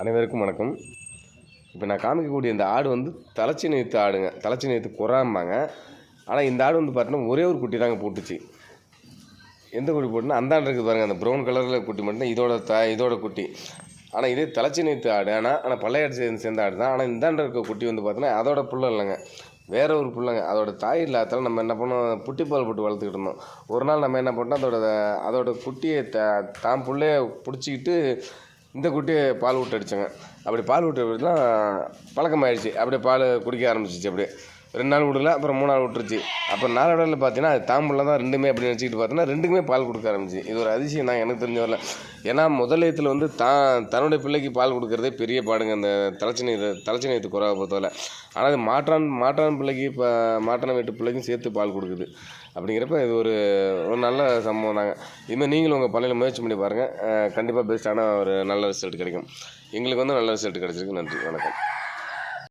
அனைவருக்கும் வணக்கம். இப்போ நான் காமிக்கக்கூடிய இந்த ஆடு வந்து தலைச்சி நேத்து ஆடுங்க. தலைச்சி நேத்து குறாம்பாங்க. ஆனால் இந்த ஆடு வந்து பார்த்தீங்கன்னா ஒரே ஒரு குட்டி தாங்க போட்டுச்சு. எந்த குட்டி போட்டுனா அந்தாண்டு இருக்குது பாருங்கள் அந்த ப்ரௌன் கலரில் குட்டி மட்டும் இதோட த இதோட குட்டி. ஆனால் இதே தலைச்சி நேத்து ஆடு. ஆனால் ஆனால் பள்ளையாடு சேர்ந்து சேர்ந்த ஆடு தான். ஆனால் இந்தாண்ட இருக்க குட்டி வந்து பார்த்தீங்கன்னா அதோட புள்ள இல்லைங்க. வேற ஒரு பிள்ளைங்க அதோட தாய் இல்லாதால நம்ம என்ன பண்ணோம்? புட்டிப்பால் போட்டு வளர்த்துக்கிட்டு இருந்தோம். ஒரு நாள் நம்ம என்ன பண்ணோம் அதோட அதோட குட்டியை த தான் புள்ளைய பிடிச்சிக்கிட்டு இந்த குட்டியை பால் விட்டு அடித்தேங்க அப்படி பால் விட்டு தான் பழக்கமாயிடுச்சு அப்படியே பால் குடிக்க ஆரம்பிச்சிச்சு அப்படியே. ரெண்டு நாள் விடல அப்புறம் மூணு நாள் விட்டுருச்சு. அப்புறம் நாளடைவில் பார்த்தீங்கன்னா அது தாம்பூலம் தான் ரெண்டுமே அப்படி நினச்சிக்கிட்டு பார்த்தீங்கன்னா ரெண்டுக்குமே பால் கொடுக்க ஆரம்பிச்சு. இது ஒரு அதிசயம் தான் எனக்கு தெரிஞ்ச வரல ஏன்னா முதலியத்தில் வந்து தான் தன்னுடைய பிள்ளைக்கு பால் கொடுக்குறதே பெரிய பாடுங்க அந்த தலைச்சி நீர் குறவை பொறுத்தவரை. ஆனால் அது மாற்றான் மாற்றான் பிள்ளைக்கு இப்போ மாற்றான் வீட்டு பிள்ளைக்கும் சேர்த்து பால் கொடுக்குது. அப்படிங்கிறப்ப இது ஒரு ஒரு நல்ல சம்பவம் தாங்க. இதுமாதிரி நீங்களும் உங்கள் பள்ளியில் முயற்சி பண்ணி பாருங்கள் கண்டிப்பாக பெஸ்ட்டான ஒரு நல்ல ரிசல்ட் கிடைக்கும். எங்களுக்கு வந்து நல்ல ரிசல்ட் கிடைச்சிருக்கு. நன்றி வணக்கம்.